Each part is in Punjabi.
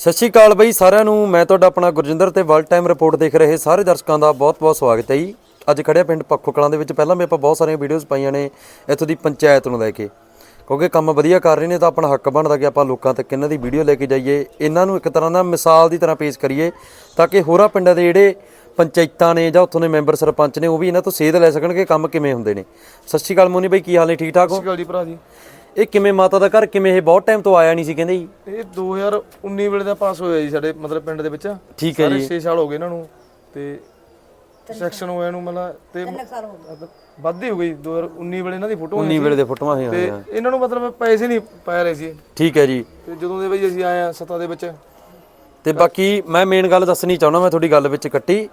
ਸਤਿ ਸ਼੍ਰੀ ਅਕਾਲ ਬਈ ਸਾਰਿਆਂ ਨੂੰ। ਮੈਂ ਤੁਹਾਡਾ ਆਪਣਾ ਗੁਰਜਿੰਦਰ ਤੇ ਵਰਲਡ ਟਾਈਮ ਰਿਪੋਰਟ ਦੇਖ ਰਹੇ ਸਾਰੇ ਦਰਸ਼ਕਾਂ ਦਾ ਬਹੁਤ-ਬਹੁਤ ਸਵਾਗਤ ਹੈ ਜੀ। ਅੱਜ ਖੜਿਆ ਪਿੰਡ ਪੱਖੋ ਕਲਾਂ ਦੇ ਵਿੱਚ। ਪਹਿਲਾਂ ਵੀ ਆਪਾਂ ਬਹੁਤ ਸਾਰੀਆਂ ਵੀਡੀਓਜ਼ ਪਾਈਆਂ ਨੇ ਇੱਥੋਂ ਦੀ ਪੰਚਾਇਤ ਨੂੰ ਲੈ ਕੇ। ਕਿਉਂਕਿ ਕੰਮ ਵਧੀਆ ਕਰ ਰਹੇ ਨੇ ਤਾਂ ਆਪਣਾ ਹੱਕ ਬਣਦਾ ਕਿ ਆਪਾਂ ਲੋਕਾਂ ਤੱਕ ਇਹਨਾਂ ਦੀ ਵੀਡੀਓ ਲੈ ਕੇ ਜਾਈਏ। ਇਹਨਾਂ ਨੂੰ ਇੱਕ ਤਰ੍ਹਾਂ ਦਾ ਮਿਸਾਲ ਦੀ ਤਰ੍ਹਾਂ ਪੇਸ਼ ਕਰੀਏ ਤਾਂ ਕਿ ਹੋਰਾਂ ਪਿੰਡਾਂ ਦੇ ਜਿਹੜੇ ਪੰਚਾਇਤਾਂ ਨੇ ਜਾਂ ਉੱਥੋਂ ਦੇ ਮੈਂਬਰ ਸਰਪੰਚ ਨੇ ਉਹ ਵੀ ਇਹਨਾਂ ਤੋਂ ਸੇਧ ਲੈ ਸਕਣ ਕਿ ਕੰਮ ਕਿਵੇਂ ਹੁੰਦੇ ਨੇ। ਸਤਿ ਸ਼੍ਰੀ ਅਕਾਲ ਮੋਨੀ ਬਾਈ, ਕੀ ਹਾਲ ਨੇ? ਠੀਕ ਠਾਕ ਹੋ? ਗੱਲ ਜੀ ਭਰਾ ਜੀ। ਇਹ ਕਿਵੇਂ ਮਾਤਾ ਦਾ ਘਰ ਕਿਵੇਂ ਇਹ ਬਹੁਤ ਟਾਈਮ ਤੋਂ ਆਇਆ ਨਹੀਂ ਸੀ ਕਹਿੰਦੇ ਜੀ? ਇਹ 2019 ਵੇਲੇ ਦਾ ਪਾਸ ਹੋਇਆ ਜੀ ਸਾਡੇ ਮਤਲਬ ਪਿੰਡ ਦੇ ਵਿੱਚ। ਠੀਕ ਹੈ ਸਾਰੇ 6 ਸਾਲ ਹੋ ਗਏ ਇਹਨਾਂ ਨੂੰ ਤੇ ਸੈਕਸ਼ਨ ਹੋਇਆ ਨੂੰ ਮਤਲਬ ਤੇ ਵੱਧ ਹੀ ਹੋ ਗਈ 2019 ਵੇਲੇ ਇਹਨਾਂ ਦੀ ਫੋਟੋ 19 ਵੇਲੇ ਦੇ ਫੋਟੋਆਂ ਹੋਈਆਂ ਤੇ ਇਹਨਾਂ ਨੂੰ ਮਤਲਬ ਪੈਸੇ ਨਹੀਂ ਪਾ ਰਹੇ ਸੀ। ਠੀਕ ਹੈ ਜੀ। ਤੇ ਜਦੋਂ ਦੇ ਬਈ ਅਸੀਂ ਆਏ ਆ ਸੱਤਾ ਦੇ ਵਿੱਚ। ਤੇ ਬਾਕੀ ਮੈਂ ਮੇਨ ਗੱਲ ਦੱਸਣੀ ਚਾਹੁੰਦਾ ਮੈਂ ਤੁਹਾਡੀ ਗੱਲ ਵਿੱਚ ਕੱਟੀ।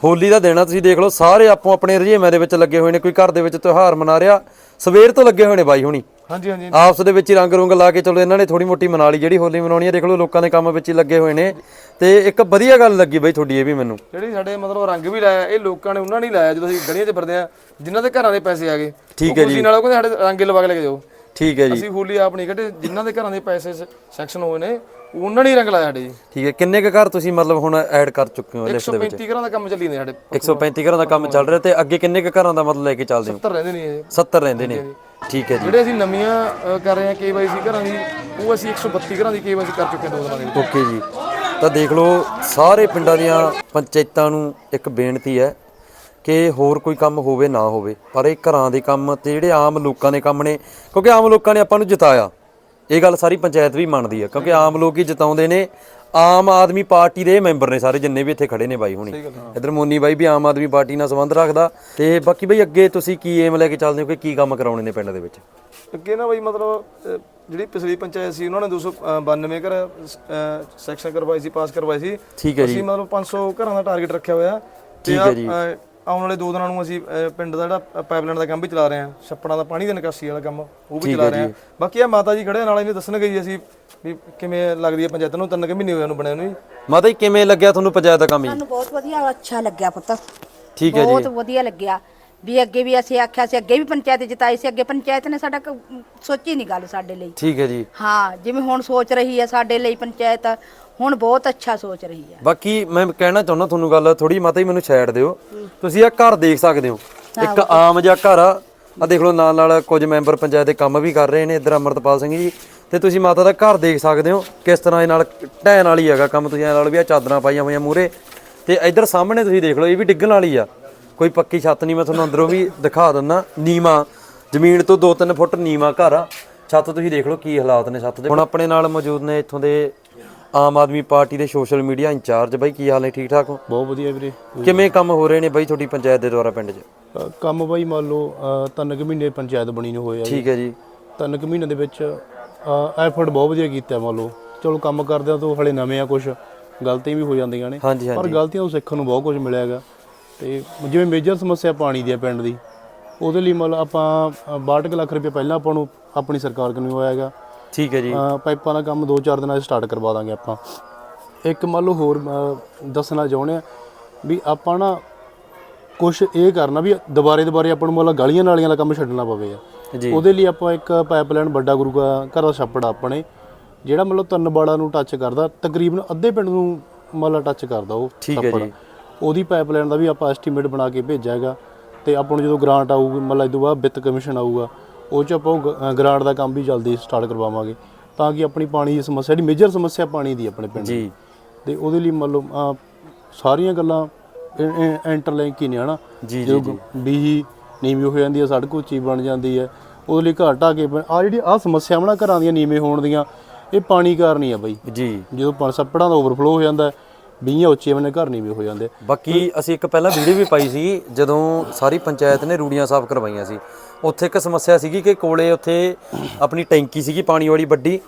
ਹੋਲੀ ਦਾ ਦਿਨ ਆ ਤੁਸੀਂ ਦੇਖ ਲਓ ਸਾਰੇ ਆਪੋ ਆਪਣੇ ਰਜੇਵਿਆਂ ਦੇ ਵਿੱਚ ਲੱਗੇ ਹੋਏ ਨੇ ਕੋਈ ਘਰ ਦੇ ਵਿੱਚ ਤਿਉਹਾਰ ਮਨਾ ਰਿਹਾ। ਸਵੇਰ ਤੋਂ ਲੱਗੇ ਹੋਏ ਨੇ ਬਾਈ ਹੁਣੀ। ਹਾਂਜੀ ਹਾਂਜੀ ਆਪਸ ਦੇ ਵਿੱਚ ਹੀ ਰੰਗ ਰੁੰਗ ਲਾ ਕੇ ਚਲੋ ਇਹਨਾਂ ਨੇ ਥੋੜੀ ਮੋਟੀ ਮਨਾ ਲਈ ਜਿਹੜੀ ਹੋਲੀ ਮਨਾਉਣੀ ਹੈ ਦੇਖ ਲਓ ਲੋਕਾਂ ਦੇ ਕੰਮ ਵਿੱਚ ਹੀ ਲੱਗੇ ਹੋਏ ਨੇ। ਤੇ ਇੱਕ ਵਧੀਆ ਗੱਲ ਲੱਗੀ ਬਈ ਤੁਹਾਡੀ ਇਹ ਵੀ ਮੈਨੂੰ। ਜਿਹੜੀ ਸਾਡੇ ਮਤਲਬ ਰੰਗ ਵੀ ਲਾਇਆ ਇਹ ਲੋਕਾਂ ਨੇ ਉਹਨਾਂ ਨੇ ਲਾਇਆ ਜਦੋਂ ਅਸੀਂ ਗਲੀਆਂ 'ਚ ਫਿਰਦੇ ਆ ਜਿਨ੍ਹਾਂ ਦੇ ਘਰਾਂ ਦੇ ਪੈਸੇ ਆ ਗਏ। ਠੀਕ ਹੈ ਜੀ। ਨਾਲ ਉਹ ਕਹਿੰਦੇ ਸਾਡੇ ਰੰਗ ਲਵਾ ਕੇ ਲੈ ਕੇ ਜਾਓ। ਠੀਕ ਹੈ ਜੀ। ਅਸੀਂ ਹੋਲੀ ਆਪ ਨਹੀਂ ਕੱਢੇ ਜਿਨ੍ਹਾਂ ਦੇ ਘਰਾਂ ਦੇ ਪੈਸੇ ਸੈਕਸ਼ਨ ਹੋਏ ਨੇ ਉਹਨਾਂ ਨੇ ਹੀ ਰੰਗ ਲਾਇਆ ਸਾਡੇ ਜੀ। ਠੀਕ ਹੈ ਕਿੰਨੇ ਕੁ ਘਰ ਤੁਸੀਂ ਮਤਲਬ ਹੁਣ ਐਡ ਕਰ ਚੁੱਕੇ ਹੋ ਲਿਸਟ ਦੇ ਵਿੱਚ? 135 ਘਰਾਂ ਦਾ ਕੰਮ ਚੱਲੀ ਜਾਂਦਾ ਸਾਡੇ। 135 ਘਰਾਂ ਦਾ ਕੰਮ ਚੱਲ ਰਿਹਾ ਤੇ ਅੱਗੇ ਕਿੰਨੇ ਕੁ ਘਰਾਂ ਦਾ ਮਤਲਬ ਲੈ ਕੇ ਚੱਲਦੇ ਹੋ? 70 ਰਹਿੰਦੇ ਨੇ ਇਹ। 70 ਰਹਿੰਦੇ ਨੇ। ਠੀਕ ਹੈ ਜੀ। ਜਿਹੜੇ ਅਸੀਂ ਨਵੀਆਂ ਅ, ਕਰ ਰਹੇ ਹਾਂ ਕੇਵਾਈਸੀ ਘਰਾਂ ਦੀ ਉਹ ਅਸੀਂ 132 ਘਰਾਂ ਦੀ ਕੇਵਾਈਸੀ ਕਰ ਚੁੱਕੇ ਹਾਂ ਦੋ ਦਿਨਾਂ ਦੇ ਵਿੱਚ। ਓਕੇ ਜੀ। ਤਾਂ ਦੇਖ ਲਓ ਸਾਰੇ ਪਿੰਡਾਂ ਦੀਆਂ ਪੰਚਾਇਤਾਂ ਨੂੰ ਇੱਕ ਬੇਨਤੀ ਹੈ ਕਿ ਹੋਰ ਕੋਈ ਕੰਮ ਹੋਵੇ ਨਾ ਹੋਵੇ ਪਰ ਇਹ ਘਰਾਂ ਦੇ ਕੰਮ ਤੇ ਜਿਹੜੇ ਆਮ ਲੋਕਾਂ ਦੇ ਕੰਮ ਨੇ ਕਿਉਂਕਿ ਆਮ ਲੋਕਾਂ ਨੇ ਆਪਾਂ ਨੂੰ ਜਿਤਾਇਆ। ਇਹ ਗੱਲ ਸਾਰੀ ਪੰਚਾਇਤ ਵੀ ਮੰਨਦੀ ਹੈ ਕਿਉਂਕਿ ਆਮ ਲੋਕ ਹੀ ਜਿਤਾਉਂਦੇ ਨੇ। ਆਮ ਆਦਮੀ ਪਾਰਟੀ ਦੇ ਮੈਂਬਰ ਨੇ ਸਾਰੇ ਜਿੰਨੇ ਵੀ ਇੱਥੇ ਖੜੇ ਨੇ ਬਾਈ ਹੁਣੀ। ਇਧਰ ਮੋਨੀ ਬਾਈ ਵੀ ਆਮ ਆਦਮੀ ਪਾਰਟੀ ਨਾਲ ਸੰਬੰਧ ਰੱਖਦਾ। ਤੇ ਬਾਕੀ ਬਈ ਅੱਗੇ ਤੁਸੀਂ ਕੀ ਏਮ ਲੈ ਕੇ ਚੱਲਦੇ ਹੋ ਕਿ ਕੀ ਕੰਮ ਕਰਾਉਣੇ ਨੇ ਪਿੰਡ ਦੇ ਵਿੱਚ? ਅੱਗੇ ਨਾ ਬਈ ਮਤਲਬ ਜਿਹੜੀ ਪਿਛਲੀ ਪੰਚਾਇਤ ਸੀ ਉਹਨਾਂ ਨੇ 292 ਘਰ ਸੈਕਸ਼ਨ ਕਰਵਾਈ ਸੀ ਪਾਸ ਕਰਵਾਈ ਸੀ। ਠੀਕ ਹੈ ਜੀ। ਅਸੀਂ ਮਤਲਬ 500 ਘਰਾਂ ਦਾ ਟਾਰਗੇਟ ਰੱਖਿਆ ਹੋਇਆ। ਠੀਕ ਹੈ ਜੀ। ਆਉਣ ਵਾਲੇ ਦੋ ਦਿਨਾਂ ਨੂੰ ਅਸੀਂ ਪਿੰਡ ਦਾ ਜਿਹੜਾ ਪਾਈਪਲਾਈਨ ਦਾ ਕੰਮ ਵੀ ਚਲਾ ਰਹੇ ਹਾਂ। ਛੱਪੜਾਂ ਦਾ ਪਾਣੀ ਦੀ ਨਿਕਾਸੀ ਵਾਲਾ ਕੰਮ ਉਹ ਵੀ ਚਲਾ ਰਹੇ ਹਾਂ। ਬਾਕੀ ਆ ਮਾਤਾ ਜੀ ਖੜੇ ਨਾਲ ਇਹਨੇ ਦੱਸਣਗੇ ਜੀ ਅਸੀਂ ਵੀ ਕਿਵੇਂ ਲੱਗਦੀ ਹੈ ਪੰਚਾਇਤ ਨੂੰ ਤਿੰਨ ਕੁ ਮਹੀਨੇ ਹੋਏ ਨੂੰ ਬਣਿਆ ਨੂੰ ਜੀ। ਮਾਤਾ ਜੀ ਕਿਵੇਂ ਲੱਗਿਆ ਤੁਹਾਨੂੰ ਪੰਚਾਇਤ ਦਾ ਕੰਮ ਜੀ? ਸਾਨੂੰ ਬਹੁਤ ਵਧੀਆ ਅੱਛਾ ਲੱਗਿਆ ਪੁੱਤ। ਠੀਕ ਹੈ ਜੀ। ਬਹੁਤ ਵਧੀਆ ਲੱਗਿਆ। ਵੀ ਅੱਗੇ ਵੀ ਅਸੀਂ ਆਖਿਆ ਸੀ ਅੱਗੇ ਵੀ ਪੰਚਾਇਤ ਜਿਤਾਈ ਸੀ ਅੱਗੇ ਪੰਚਾਇਤ ਨੇ ਸਾਡਾ ਕ- ਸੋਚੀ ਨਹੀਂ ਗੱਲ ਸਾਡੇ ਲਈ। ਠੀਕ ਹੈ ਜੀ। ਹਾਂ ਜਿਵੇਂ ਹੁਣ ਸੋਚ ਰਹੀ ਹੈ ਸਾਡੇ ਲਈ ਪੰਚਾਇਤ ਹੁਣ ਬਹੁਤ ਅੱਛਾ ਸੋਚ ਰਹੀ ਹੈ। ਬਾਕੀ ਮੈਂ ਕਹਿਣਾ ਚਾਹੁੰਦਾ ਤੁਹਾਨੂੰ ਗੱਲ ਥੋੜੀ ਮਾਤਾ ਜੀ ਮੈਨੂੰ ਛੇੜ ਦਿਓ। ਤੁਸੀਂ ਇਹ ਘਰ ਦੇਖ ਸਕਦੇ ਹੋ। ਇੱਕ ਆਮ ਜਿਹਾ ਘਰ ਆ। ਆ ਦੇਖ ਲਓ ਨਾਲ ਨਾਲ ਕੁਝ ਮੈਂਬਰ ਪੰਚਾਇਤ ਦੇ ਕੰਮ ਵੀ ਕਰ ਰਹੇ ਨੇ। ਇੱਧਰ ਅਮਰਤਪਾਲ ਸਿੰਘ ਜੀ। ਤੇ ਤੁਸੀਂ ਮਾਤਾ ਦਾ ਘਰ ਦੇਖ ਸਕਦੇ ਹੋ। ਕਿਸ ਤਰ੍ਹਾਂ ਇਹ ਨਾਲ ਢਹਿਣ ਵਾਲੀ ਹੈਗਾ ਕੰਮ। ਤੁਸੀਂ ਇਹ ਨਾਲ ਵੀ ਆ ਚਾਦਰਾਂ ਪਾਈਆਂ ਹੋਈਆਂ ਮੂਰੇ ਤੇ ਇੱਧਰ ਸਾਹਮਣੇ ਤੁਸੀਂ ਦੇਖ ਲਓ ਇਹ ਵੀ ਡਿੱਗਣ ਵਾਲੀ ਆ। ਕੋਈ ਪੱਕੀ ਛੱਤ ਨਹੀਂ ਮੈਂ ਤੁਹਾਨੂੰ ਅੰਦਰੋਂ ਵੀ ਦਿਖਾ ਦਿੰਦਾ। ਨੀਵਾ ਜ਼ਮੀਨ ਤੋਂ 2-3 ਫੁੱਟ ਨੀਵਾ ਘਰ ਆ। ਛੱਤ ਤੁਸੀਂ ਦੇਖ ਲਓ ਕੀ ਹਾਲਾਤ ਨੇ ਛੱਤ ਦੇ। ਹੁਣ ਆਪਣੇ ਨਾਲ ਮੌਜੂਦ ਨੇ ਇੱਥੋਂ ਦੇ ਆਮ ਆਦਮੀ ਪਾਰਟੀ ਦੇ ਸੋਸ਼ਲ ਮੀਡੀਆ ਇੰਚਾਰਜ ਬਾਈ ਕੀ ਹਾਲ ਨੇ? ਠੀਕ ਠਾਕ ਹੋ? ਬਹੁਤ ਵਧੀਆ ਵੀਰੇ। ਕਿਵੇਂ ਕੰਮ ਹੋ ਰਹੇ ਨੇ ਬਾਈ ਤੁਹਾਡੀ ਪੰਚਾਇਤ ਦੇ ਦੁਆਰਾ ਪਿੰਡ 'ਚ? ਅ, ਕੰਮ ਬਾਈ ਮੰਨ ਲਓ ਅ, ਤਿੰਨ ਕੁ ਮਹੀਨੇ ਪੰਚਾਇਤ ਬਣੀ ਨੂੰ ਹੋਏ ਆ ਠੀਕ ਹੈ ਜੀ। ਤਿੰਨ ਕੁ ਮਹੀਨੇ ਦੇ ਵਿੱਚ ਐਫਰਟ ਬਹੁਤ ਵਧੀਆ ਕੀਤਾ ਮੰਨ ਲਓ। ਚਲੋ ਕੰਮ ਕਰਦਿਆਂ ਤੋਂ ਹਲੇ ਨਵੇਂ ਆ ਕੁਝ ਗਲਤੀਆਂ ਵੀ ਹੋ ਜਾਂਦੀਆਂ ਨੇ। ਹਾਂਜੀ ਪਰ ਹਾਂਜੀ ਗਲਤੀਆਂ ਤੋਂ ਸਿੱਖਣ ਨੂੰ ਬਹੁਤ ਕੁਝ ਮਿਲਿਆ ਹੈਗਾ। ਤੇ ਜਿਵੇਂ ਮੇਜਰ ਸਮੱਸਿਆ ਪਾਣੀ ਦੀ ਆ ਪਿੰਡ ਦੀ ਉਹਦੇ ਲਈ ਮੰਨ ਲਓ ਆਪਾਂ ਅ, 62 ਕੁ ਲੱਖ ਰੁਪਏ ਪਹਿਲਾਂ ਆਪਾਂ ਨੂੰ ਆਪਣੀ ਸਰਕਾਰ ਕੋਲੋਂ ਹੋਇਆ ਹੈਗਾ। ਠੀਕ ਹੈ ਜੀ ਪਾਈਪਾਂ ਦਾ ਕੰਮ 2-4 ਦਿਨਾਂ 'ਚ ਸਟਾਰਟ ਕਰਵਾ ਦਾਂਗੇ ਆਪਾਂ ਇੱਕ ਮੰਨ ਲਓ ਹੋਰ ਦੱਸਣਾ ਚਾਹੁੰਦੇ ਆ ਵੀ ਆਪਾਂ ਨਾ ਕੁਝ ਇਹ ਕਰਨਾ ਵੀ ਦੁਬਾਰੇ ਦੁਬਾਰੇ ਆਪਾਂ ਨੂੰ ਮਤਲਬ ਗਲੀਆਂ ਨਾਲੀਆਂ ਦਾ ਕੰਮ ਛੱਡਣਾ ਪਵੇ ਆ ਜੀ ਉਹਦੇ ਲਈ ਆਪਾਂ ਇੱਕ ਪਾਈਪਲਾਈਨ ਵੱਡਾ ਗੁਰੂ ਦਾ ਘਰ ਦਾ ਛੱਪੜ ਆਪਣੇ ਜਿਹੜਾ ਮਤਲਬ ਤਿੰਨ ਬਾੜਾਂ ਨੂੰ ਟੱਚ ਕਰਦਾ ਤਕਰੀਬਨ ਅੱਧੇ ਪਿੰਡ ਨੂੰ ਮਤਲਬ ਟੱਚ ਕਰਦਾ ਉਹ ਠੀਕ ਹੈ। ਜੀ। ਉਹਦੀ ਪਾਈਪਲਾਈਨ ਦਾ ਵੀ ਆਪਾਂ ਐਸਟੀਮੇਟ ਬਣਾ ਕੇ ਭੇਜਿਆ ਹੈਗਾ ਤੇ ਆਪਾਂ ਨੂੰ ਜਦੋਂ ਗ੍ਰਾਂਟ ਆਊਗੀ ਮਤਲਬ ਇਦੋਂ ਬਾਅਦ ਵਿੱਤ ਕਮਿਸ਼ਨ ਆਊਗਾ ਉਹ ਚ ਆਪਾਂ ਉਹ ਗ੍ਰਾਂਟ ਦਾ ਕੰਮ ਵੀ ਜਲਦੀ ਸਟਾਰਟ ਕਰਵਾਵਾਂਗੇ। ਤਾਂ ਕਿ ਆਪਣੀ ਪਾਣੀ ਦੀ ਸਮੱਸਿਆ ਜਿਹੜੀ ਮੇਜਰ ਸਮੱਸਿਆ ਪਾਣੀ ਦੀ ਆਪਣੇ ਪਿੰਡ। ਜੀ। ਤੇ ਉਹਦੇ ਲਈ ਮੰਨ ਲਓ ਸਾਰੀਆਂ ਗੱਲਾਂ ਇੰਟਰਲਿੰਕ ਹੀ ਨੇ ਹਨਾ? ਜੀ ਜੀ ਬੀਹੀ ਨੀਵੀਂ ਹੋ ਜਾਂਦੀ ਹੈ ਸੜਕ ਉੱਚੀ ਬਣ ਜਾਂਦੀ ਹੈ ਉਹਦੇ ਲਈ ਘਰ ਢਾਹ ਕੇ ਆ ਜਿਹੜੀ ਆ ਸਮੱਸਿਆਵਾਂ ਨਾ ਘਰਾਂ ਦੀਆਂ ਨੀਵੇਂ ਹੋਣ ਦੀਆਂ ਇਹ ਪਾਣੀ ਕਾਰਨ ਹੀ ਆ ਬਈ। ਜੀ। ਜਦੋਂ ਪਾਣੀ ਸੱਪੜਾਂ ਦਾ ਓਵਰਫਲੋ ਹੋ ਜਾਂਦਾ ਹੈ, ਬੀਹੀਆਂ ਉੱਚੀਆਂ ਬਣੇ ਘਰ ਨੀਵੇਂ ਹੋ ਜਾਂਦੇ ਬਾਕੀ ਅਸੀਂ ਇੱਕ ਪਹਿਲਾਂ ਵੀਡੀਓ ਵੀ ਪਾਈ ਸੀ ਜਦੋਂ ਸਾਰੀ ਪੰਚਾਇਤ ਨੇ ਰੂੜੀਆਂ ਸਾਫ਼ ਕਰਵਾਈਆਂ ਸੀ। ਉੱਥੇ ਇੱਕ ਸਮੱਸਿਆ ਸੀਗੀ ਕਿ ਕੋਲੇ ਉੱਥੇ ਆਪਣੀ ਟੈਂਕੀ ਸੀਗੀ ਪਾਣੀ ਵਾਲੀ ਵੱਡੀ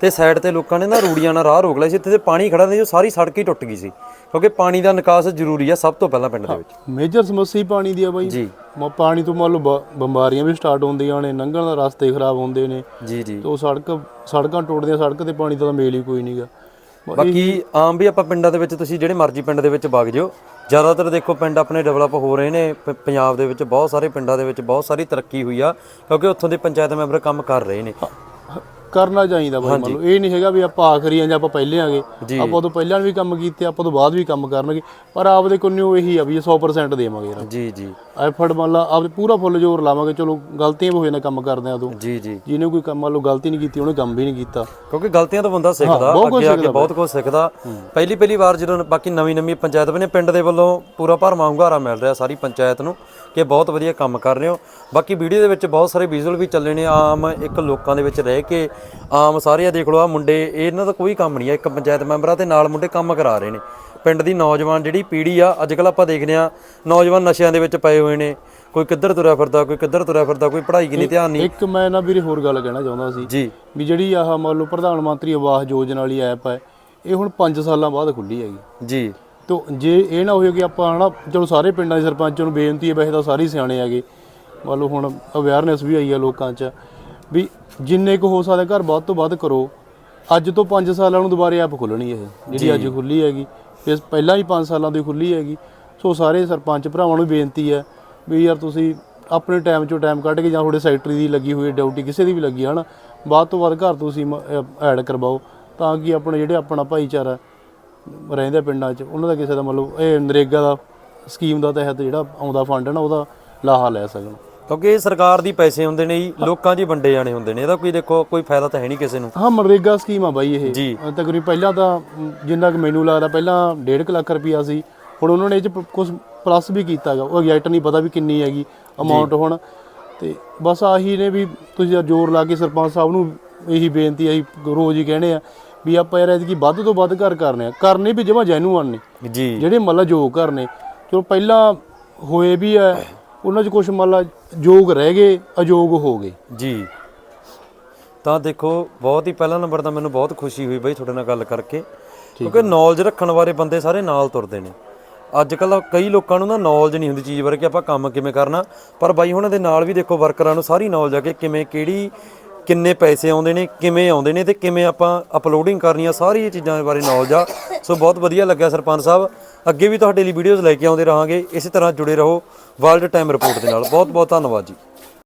ਤੇ ਸਾਈਡ ਤੇ ਲੋਕਾਂ ਨੇ ਨਾ ਰੂੜੀਆਂ ਨਾਲ ਰਾਹ ਰੋਕ ਲਿਆ ਸੀ। ਤੇ ਪਾਣੀ ਖੜਾ ਨਹੀਂ ਉਹ ਸਾਰੀ ਸੜਕ ਹੀ ਟੁੱਟ ਗਈ ਸੀ ਕਿਉਂਕਿ ਪਾਣੀ ਦਾ ਨਿਕਾਸ ਜ਼ਰੂਰੀ ਆ ਸਭ ਤੋਂ ਪਹਿਲਾਂ ਪਿੰਡ ਦੇ ਵਿੱਚ। ਮੇਜਰ ਸਮੱਸਿਆ ਹੀ ਪਾਣੀ ਦੀ ਆ ਬਾਈ। ਜੀ। ਮ- ਪਾਣੀ ਤੋਂ ਮੰਨ ਲਓ ਬ- ਬਿਮਾਰੀਆਂ ਵੀ ਸਟਾਰਟ ਹੁੰਦੀਆਂ ਨੇ ਲੰਘਣ ਦਾ ਰਸਤੇ ਖਰਾਬ ਹੁੰਦੇ ਨੇ। ਜੀ ਜੀ। ਤੇ ਉਹ ਸੜਕ ਸੜਕਾਂ ਟੁੱਟਦੀਆਂ ਸੜਕ ਤੇ ਪਾਣੀ ਦਾ ਤਾਂ ਮੇਲ ਹੀ ਕੋਈ ਨਹੀਂਗਾ ਬਾਕੀ ਆਮ ਵੀ ਆਪਾਂ ਪਿੰਡਾਂ ਦੇ ਵਿੱਚ ਤੁਸੀਂ ਜਿਹੜੇ ਮਰਜ਼ੀ ਪਿੰਡ ਦੇ ਵਿੱਚ ਵਗ ਜਿਓ ਜ਼ਿਆਦਾਤਰ ਦੇਖੋ ਪਿੰਡ ਆਪਣੇ ਡਿਵੈਲਪ ਹੋ ਰਹੇ ਨੇ, ਪ- ਪੰਜਾਬ ਦੇ ਵਿੱਚ ਬਹੁਤ ਸਾਰੇ ਪਿੰਡਾਂ ਦੇ ਵਿੱਚ ਬਹੁਤ ਸਾਰੀ ਤਰੱਕੀ ਹੋਈ ਆ, ਕਿਉਂਕਿ ਉੱਥੋਂ ਦੇ ਪੰਚਾਇਤ ਮੈਂਬਰ ਕੰਮ ਕਰ ਰਹੇ ਨੇ। ਕਰਨਾ ਚਾਹੀਦਾ ਬਾਈ ਮੰਨ ਲਓ। ਇਹ ਨਹੀਂ ਹੈਗਾ ਵੀ ਆਪਾਂ ਆਖਰੀ ਆ ਜਾਂ ਆਪਾਂ ਪਹਿਲੇ ਆਗੇ। ਆਪਾਂ ਉਦੋਂ ਪਹਿਲਾਂ ਵੀ ਕੰਮ ਕੀਤੇ ਆਪਾਂ ਤੋਂ ਬਾਅਦ ਵੀ ਕੰਮ ਕਰਨਗੇ। ਪਰ ਆਪਦੇ ਕੋਲੋਂ ਇਹੀ ਆ ਵੀ ਇਹ 100% ਦੇਵਾਂਗੇ ਜੀ ਜੀ। ਐਫਰਟ ਮੰਨ ਲਾ ਆਪਦੇ ਪੂਰਾ ਫੁੱਲ ਜ਼ੋਰ ਲਾਵਾਂਗੇ ਚਲੋ ਗਲਤੀਆਂ ਵੀ ਹੋ ਜਾਂਦੀਆਂ ਕੰਮ ਕਰਦੇ ਆ ਉਦੋਂ ਜੀ ਜੀ। ਜਿਹਨੇ ਕੋਈ ਕੰਮ ਮੰਨ ਲਓ ਗਲਤੀ ਨਹੀਂ ਕੀਤੀ ਉਹਨੇ ਕੰਮ ਵੀ ਨਹੀਂ ਕੀਤਾ। ਕਿਉਂਕਿ ਗਲਤੀਆਂ ਤੋਂ ਬੰਦਾ ਸਿੱਖਦਾ ਅੱਗੇ ਆ ਕੇ ਬਹੁਤ ਕੁਝ ਸਿੱਖਦਾ। ਪਹਿਲੀ ਪਹਿਲੀ ਵਾਰ ਜਦੋਂ ਬਾਕੀ ਨਵੀਂ ਨਵੀਂ ਪੰਚਾਇਤ ਬਣੇ ਪਿੰਡ ਦੇ ਵੱਲੋਂ ਪੂਰਾ ਭਰਮਾ ਹੁੰਗਾਰਾ ਮਿਲ ਰਿਹਾ ਸਾਰੀ ਪੰਚਾਇਤ ਨੂੰ ਕਿ ਬਹੁਤ ਵਧੀਆ ਕੰਮ ਕਰ ਰਹੇ ਹੋ। ਬਾਕੀ ਵੀਡੀਓ ਦੇ ਵਿੱਚ ਬਹੁਤ ਸਾਰੇ ਵਿਜ਼ੂਅਲ ਵੀ ਚੱਲੇ ਨੇ ਆਮ ਇੱਕ ਲੋਕਾਂ ਦੇ ਵਿੱਚ ਰਹਿ ਕੇ ਆਮ ਸਾਰੇ ਆ ਦੇਖ ਲਓ ਆ ਮੁੰਡੇ ਇਹਨਾਂ ਦਾ ਕੋਈ ਕੰਮ ਨਹੀਂ ਆ ਇੱਕ ਪੰਚਾਇਤ ਮੈਂਬਰਾਂ ਤੇ ਨਾਲ ਮੁੰਡੇ ਕੰਮ ਕਰਾ ਰਹੇ ਨੇ। ਪਿੰਡ ਦੀ ਨੌਜਵਾਨ ਜਿਹੜੀ ਪੀੜ੍ਹੀ ਆ ਅੱਜ ਕੱਲ ਆਪਾਂ ਦੇਖਦੇ ਆ ਨੌਜਵਾਨ ਨਸ਼ਿਆਂ ਦੇ ਵਿੱਚ ਪਏ ਹੋਏ ਨੇ ਕੋਈ ਕਿੱਧਰ ਤੁਰਿਆ ਫਿਰਦਾ ਕੋਈ ਕਿੱਧਰ ਤੁਰਿਆ ਫਿਰਦਾ ਕੋਈ ਪੜ੍ਹਾਈ ਕਿੰਨੀ ਧਿਆਨ ਨਹੀਂ। ਇੱਕ ਮੈਂ ਨਾ ਵੀਰੇ ਹੋਰ ਗੱਲ ਕਹਿਣਾ ਚਾਹੁੰਦਾ ਸੀ ਜੀ। ਵੀ ਜਿਹੜੀ ਆਹ ਮੰਨ ਲਓ ਪ੍ਰਧਾਨ ਮੰਤਰੀ ਆਵਾਸ ਯੋਜਨਾ ਵਾਲੀ ਐਪ ਹੈ ਇਹ ਹੁਣ 5 ਸਾਲਾਂ ਬਾਅਦ ਖੁੱਲੀ ਹੈਗੀ। ਜੀ। ਤੋ ਜੇ ਇਹ ਨਾ ਹੋਵੇ ਕਿ ਆਪਾਂ ਹਨਾ ਚਲੋ ਸਾਰੇ ਪਿੰਡਾਂ ਦੇ ਸਰਪੰਚਾਂ ਨੂੰ ਬੇਨਤੀ ਹੈ ਵੈਸੇ ਤਾਂ ਸਾਰੇ ਸਿਆਣੇ ਹੈਗੇ ਮੰਨ ਲਓ ਹੁਣ ਅਵੇਅਰਨੈਸ ਵੀ ਆਈ ਹੈ ਲੋਕਾਂ 'ਚ। ਵੀ ਜਿੰਨੇ ਕੁ ਹੋ ਸਕਦਾ ਘਰ ਵੱਧ ਤੋਂ ਵੱਧ ਕਰੋ। ਅੱਜ ਤੋਂ 5 ਸਾਲਾਂ ਨੂੰ ਦੁਬਾਰੇ ਐਪ ਖੁੱਲਣੀ ਇਹ ਜਿਹੜੀ ਅੱਜ ਖੁੱਲੀ ਹੈਗੀ। ਇਸ ਪਹਿਲਾਂ ਹੀ 5 ਸਾਲਾਂ ਦੀ ਖੁੱਲੀ ਹੈਗੀ। ਸੋ ਸਾਰੇ ਸਰਪੰਚ ਭਰਾਵਾਂ ਨੂੰ ਬੇਨਤੀ ਹੈ ਵੀ ਯਾਰ ਤੁਸੀਂ ਆਪਣੇ ਟਾਈਮ ਚੋਂ ਟਾਈਮ ਕੱਢ ਕੇ ਜਾਂ ਤੁਹਾਡੇ ਸੈਕਟਰੀ ਦੀ ਲੱਗੀ ਹੋਈ ਡਿਊਟੀ ਕਿਸੇ ਦੀ ਵੀ ਲੱਗੀ ਹਨਾ? ਵੱਧ ਤੋਂ ਵੱਧ ਘਰ ਤੁਸੀਂ ਐਡ ਕਰਵਾਓ ਤਾਂ ਕਿ ਆਪਣੇ ਜਿਹੜੇ ਆਪਣਾ ਭਾਈਚਾਰਾ ਰਹਿੰਦੇ ਪਿੰਡਾਂ 'ਚ ਉਹਨਾਂ ਦਾ ਕਿਸੇ ਦਾ ਮਤਲਬ ਇਹ ਨਰੇਗਾ ਦਾ ਸਕੀਮ ਦਾ ਤਹਿਤ ਜਿਹੜਾ ਆਉਂਦਾ ਫੰਡ ਹੈ ਨਾ ਉਹਦਾ ਲਾਹਾ ਲੈ ਸਕਣ। ਕਿਉਂਕਿ ਇਹ ਸਰਕਾਰ ਦੀ ਪੈਸੇ ਹੁੰਦੇ ਨੇ ਜੀ ਲੋਕਾਂ ਹੀ ਵੰਡੇ ਜਾਣੇ ਹੁੰਦੇ ਨੇ। ਇਹਦਾ ਕੋਈ ਦੇਖੋ ਕੋਈ ਫਾਇਦਾ ਤਾਂ ਹੈ ਨਹੀਂ ਕਿਸੇ ਨੂੰ। ਹਾਂ ਮਨਰੇਗਾ ਸਕੀਮ ਆ ਬਾਈ ਇਹ। ਜੀ। ਅਹ ਤਕਰੀਬਨ ਪਹਿਲਾਂ ਤਾਂ ਜਿੰਨਾ ਕਿ ਮੈਨੂੰ ਲੱਗਦਾ ਪਹਿਲਾਂ 1.5 ਲੱਖ ਰੁਪਈਆ ਸੀ। ਹੁਣ ਉਹਨਾਂ ਨੇ ਇਹ ਚ ਕੁਝ ਪਲੱਸ ਵੀ ਕੀਤਾਗਾ ਉਹ ਐਗਜ਼ੈਕਟ ਨਹੀਂ ਪਤਾ ਵੀ ਕਿੰਨੀ ਹੈਗੀ ਅਮਾਉਂਟ ਹੁਣ। ਤੇ ਬਸ ਆਹੀ ਨੇ ਵੀ ਤੁਸੀਂ ਜ਼ੋਰ ਲਾ ਕੇ ਸਰਪੰਚ ਸਾਹਿਬ ਨੂੰ ਇਹੀ ਬੇਨਤੀ ਆਹੀ ਰੋਜ਼ ਹੀ ਕਹਿੰਦੇ ਆ ਵੀ ਆਪਾਂ ਯਾਰ ਐਤਕੀ ਵੱਧ ਤੋਂ ਵੱਧ ਘਰ ਕਰਨੇ ਆ। ਕਰਨੇ ਵੀ ਜਮਾ ਜੈਨੂਅਨ ਨੇ। ਜੀ। ਜਿਹੜੇ ਮਤਲਬ ਯੋਗ ਘਰ ਨੇ ਚਲੋ ਪਹਿਲਾਂ ਹੋਏ ਵੀ ਆ ਉਹਨਾਂ 'ਚ ਕੁਝ ਮਤਲਬ ਯੋਗ ਰਹਿ ਗਏ ਅਯੋਗ ਹੋ ਗਏ। ਜੀ। ਤਾਂ ਦੇਖੋ ਬਹੁਤ ਹੀ ਪਹਿਲਾ ਨੰਬਰ ਤਾਂ ਮੈਨੂੰ ਬਹੁਤ ਖੁਸ਼ੀ ਹੋਈ ਬਈ ਤੁਹਾਡੇ ਨਾਲ ਗੱਲ ਕਰਕੇ ਕਿਉਂਕਿ ਨੌਲੇਜ ਰੱਖਣ ਵਾਲੇ ਬੰਦੇ ਸਾਰੇ ਨਾਲ ਤੁਰਦੇ ਨੇ। ਅੱਜ ਕੱਲ ਕਈ ਲੋਕਾਂ ਨੂੰ ਨਾ ਨੌਲੇਜ ਨਹੀਂ ਹੁੰਦੀ ਚੀਜ਼ ਬਾਰੇ ਕਿ ਆਪਾਂ ਕੰਮ ਕਿਵੇਂ ਕਰਨਾ ਪਰ ਬਾਈ ਉਹਨਾਂ ਦੇ ਨਾਲ ਵੀ ਦੇਖੋ ਵਰਕਰਾਂ ਨੂੰ ਸਾਰੀ ਨੌਲੇਜ ਆ ਕਿ ਕਿਵੇਂ ਕਿਹੜੀ ਕਿੰਨੇ ਪੈਸੇ ਆਉਂਦੇ ਨੇ, ਕਿਵੇਂ ਆਉਂਦੇ ਨੇ ਤੇ ਕਿਵੇਂ ਆਪਾਂ ਅਪਲੋਡਿੰਗ ਕਰਨੀ ਆ, ਸਾਰੀ ਇਹ ਚੀਜ਼ਾਂ ਦੇ ਬਾਰੇ ਨੌਲੇਜ ਆ। ਸੋ ਬਹੁਤ ਵਧੀਆ ਲੱਗਿਆ ਸਰਪੰਚ ਸਾਹਿਬ। ਅੱਗੇ ਵੀ ਤੁਹਾਡੇ ਲਈ ਵੀਡੀਓਜ਼ ਲੈ ਕੇ ਆਉਂਦੇ ਰਹਾਂਗੇ। ਇਸੇ ਤਰ੍ਹਾਂ ਜੁੜੇ ਰਹੋ ਵਰਲਡ ਟਾਈਮ ਰਿਪੋਰਟ ਦੇ ਨਾਲ। ਬਹੁਤ ਬਹੁਤ ਧੰਨਵਾਦ ਜੀ।